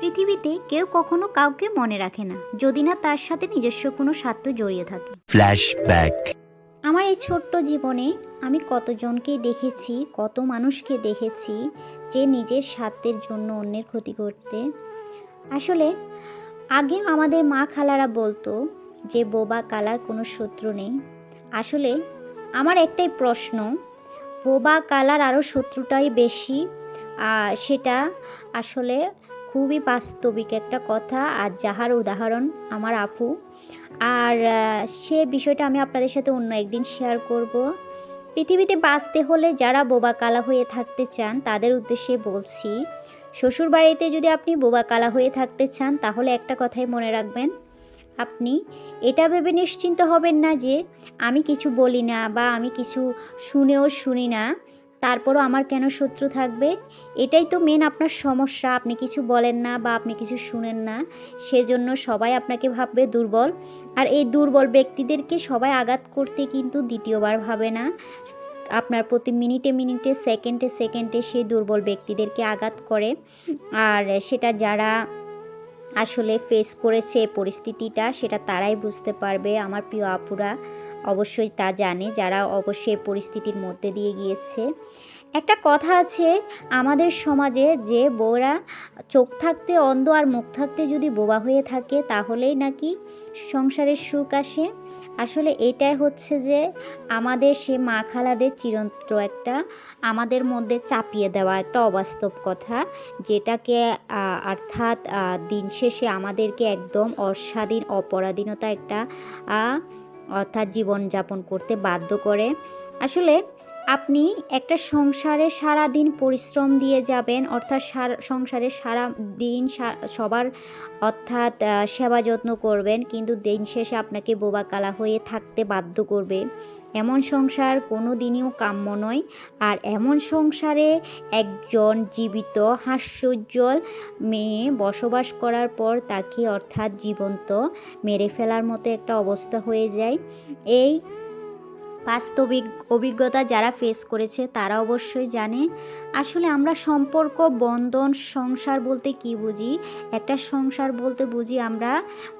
পৃথিবীতে কেউ কখনো কাউকে মনে রাখে না যদি না তার সাথে নিজস্ব কোনো স্বার্থ জড়িয়ে থাকে। Flashback. আমার এই ছোট্ট জীবনে আমি কতজনকে দেখেছি কত মানুষকে দেখেছি যে নিজের স্বার্থের জন্য অন্যের ক্ষতি করতে। আসলে আগে আমাদের মা খালারা বলতো যে বোবা কালার কোনো শত্রু নেই। আসলে আমার একটাই প্রশ্ন বোবা কালার আরও শত্রুটাই বেশি? আর সেটা আসলে খুবই বাস্তবিক একটা কথা আর যাহার উদাহরণ আমার আপু। আর সে বিষয়টা আমি আপনাদের সাথে অন্য একদিন শেয়ার করব। পৃথিবীতে বাঁচতে হলে যারা বোবা কালা হয়ে থাকতে চান, তাদের উদ্দেশ্যে বলছি শ্বশুর বাড়িতে যদি আপনি বোবা কালা হয়ে থাকতে চান, তাহলে একটা কথাই মনে রাখবেন। আপনি এটা ভেবে নিশ্চিন্ত হবেন না যে, আমি কিছু বলি না বা আমি কিছু শুনেও শুনি না। তারপরও আমার কেন শত্রু থাকবে? এটাই তো মেন আপনার সমস্যা। আপনি কিছু বলেন না বা আপনি কিছু শুনেন না। সেজন্য সবাই আপনাকে ভাববে দুর্বল। আর এই দুর্বল ব্যক্তিদেরকে সবাই আঘাত করতে কিন্তু দ্বিতীয়বার ভাবে না। আপনার প্রতি মিনিটে মিনিটে, সেকেন্ডে সেকেন্ডে সেই দুর্বল ব্যক্তিদেরকে আঘাত করে। আর সেটা যারা আসলে ফেস করেছে পরিস্থিতিটা, সেটা তারাই বুঝতে পারবে। আমার প্রিয় আপুরা। অবশ্যই তা জানে, যারা অবশ্যই পরিস্থিতির মধ্যে দিয়ে গিয়েছে। একটা কথা আছে, আমাদের সমাজে যে বউরা চোখ থাকতে অন্ধ আর মুখ থাকতে যদি বোবা হয়ে থাকে, তাহলেই নাকি সংসারের সুখ আসে। আসলে এটাই হচ্ছে যে, আমাদের সে মা খালাদের চিরন্তর একটা, আমাদের মধ্যে চাপিয়ে দেওয়া একটা অবাস্তব কথা, যেটাকে অর্থাৎ দিন শেষে আমাদেরকে একদম অস্বাধীন অপরাধীনতা একটা অর্থাৎ জীবনযাপন করতে বাধ্য করে। আসলে আপনি একটা সংসারে সারা দিন পরিশ্রম দিয়ে যাবেন, অর্থাৎ সারা- সংসারে সারা দিন সবার অর্থাৎ সেবা যত্ন করবেন, কিন্তু দিন শেষে আপনাকে বোবা কালা হয়ে থাকতে বাধ্য করবে। এমন সংসার কোনো দিনও কাম্য নয়। আর এমন সংসারে একজন জীবিত, হাস্যোজ্জ্বল মেয়ে বসবাস করার পর তাকে অর্থাৎ জীবন্ত, মেরে ফেলার মতো একটা অবস্থা হয়ে যায়। এই বাস্তবিক অভিজ্ঞতা যারা ফেস করেছে, তারা অবশ্যই জানে। আসলে আমরা সম্পর্ক, বন্ধন, সংসার বলতে কি বুঝি? একটা সংসার বলতে বুঝি আমরা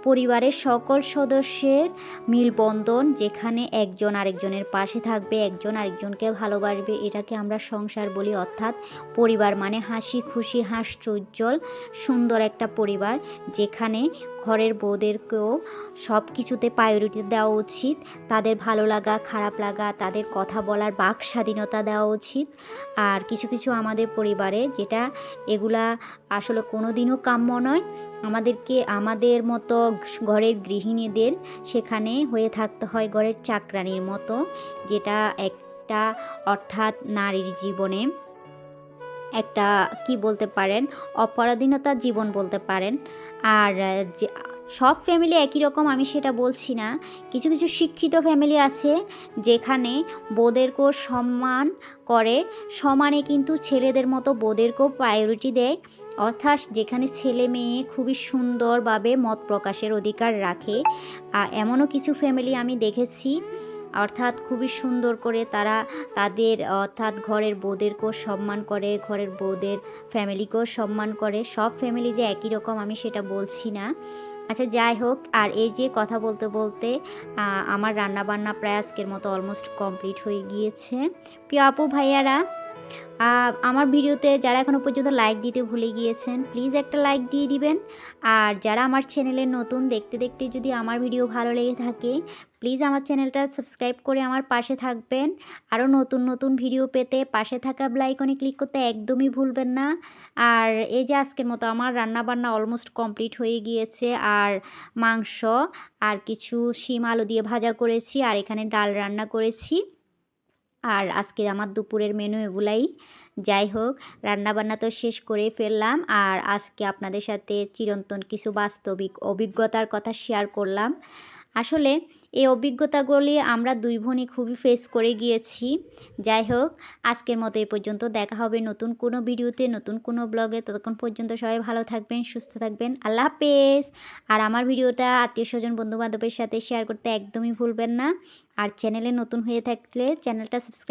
পরিবারের সকল সদস্যের মিলবন্ধন, যেখানে একজন আরেকজনের পাশে থাকবে, একজন আরেকজনকে ভালোবাসবে, এটাকে আমরা সংসার বলি। অর্থাৎ পরিবার মানে হাসি খুশি হাস্যোজ্জ্বল সুন্দর একটা পরিবার, যেখানে ঘরের বউদেরকেও সব কিছুতে প্রায়োরিটি দেওয়া উচিত। তাদের ভালো লাগা, খারাপ লাগা, তাদের কথা বলার বাক স্বাধীনতা দেওয়া উচিত। আর কিছু কিছু আমাদের পরিবারে যেটা এগুলা আসলে কোনো দিনও কাম্য নয়। আমাদেরকে, আমাদের মতো ঘরের গৃহিণীদের সেখানে হয়ে থাকতে হয় ঘরের চাকরানির মতো, যেটা একটা অর্থাৎ নারীর জীবনে একটা, কি বলতে পারেন, অপরাধীনতা জীবন বলতে পারেন। আর সব ফ্যামিলি একই রকম, আমি সেটা বলছি না। কিছু কিছু শিক্ষিত ফ্যামিলি আছে, যেখানে বোদেরকেও সম্মান করে, সমানে কিন্তু ছেলেদের মতো বোদেরকেও প্রায়োরিটি দেয়। অর্থাৎ যেখানে ছেলে মেয়ে খুবই সুন্দরভাবে মত প্রকাশের অধিকার রাখে। এমনও কিছু ফ্যামিলি আমি দেখেছি অর্থাৎ খুবই সুন্দর করে তারা তাদের, অর্থাৎ ঘরের বউদেরকেও সম্মান করে, ঘরের বউদের ফ্যামিলিকেও সম্মান করে। সব ফ্যামিলি যে একই রকম, আমি সেটা বলছি না। আচ্ছা যাই হোক, আর এই যে কথা বলতে বলতে আমার রান্না বান্না প্রায় আজকের মতো অলমোস্ট কমপ্লিট হয়ে গিয়েছে। প্রিয় আপু, ভাইয়ারা আমার ভিডিওতে যারা এখনও পর্যন্ত লাইক দিতে ভুলে গিয়েছেন প্লিজ একটা লাইক দিয়ে দিবেন। আর যারা আমার চ্যানেলে নতুন, দেখতে দেখতে যদি আমার ভিডিও ভালো লেগে থাকে প্লিজ আমার চ্যানেলটা সাবস্ক্রাইব করে আমার পাশে থাকবেন। আরও নতুন নতুন ভিডিও পেতে পাশে থাকা ব্লাইকনে ক্লিক করতে একদমই ভুলবেন না। আর এই যে আজকের মতো আমার রান্না বান্না অলমোস্ট কমপ্লিট হয়ে গিয়েছে, আর মাংস, আর কিছু শিম আলু দিয়ে ভাজা করেছি, আর এখানে ডাল রান্না করেছি। আর আজকে আমার দুপুরের মেনু এগুলাই। যাই হোক, রান্নাবান্না তো শেষ করে ফেললাম, আর আজকে আপনাদের সাথে চিরন্তন কিছু বাস্তবিক অভিজ্ঞতার কথা শেয়ার করলাম। আসলে এই অভিজ্ঞতাগুলি আমরা দুই বোনই খুবই ফেস করে গিয়েছি। যাই হোক, আজকের মতো এই পর্যন্ত। দেখা হবে নতুন কোনো ভিডিওতে, নতুন কোনো ব্লগে ততক্ষণ পর্যন্ত সবাই ভালো থাকবেন, সুস্থ থাকবেন। আল্লাহ হাফেজ। আর আমার ভিডিওটা আত্মীয় স্বজন, বন্ধুবান্ধবের সাথে শেয়ার করতে একদমই ভুলবেন না। আর চ্যানেলে নতুন হয়ে থাকলে চ্যানেলটা সাবস্ক্রাইব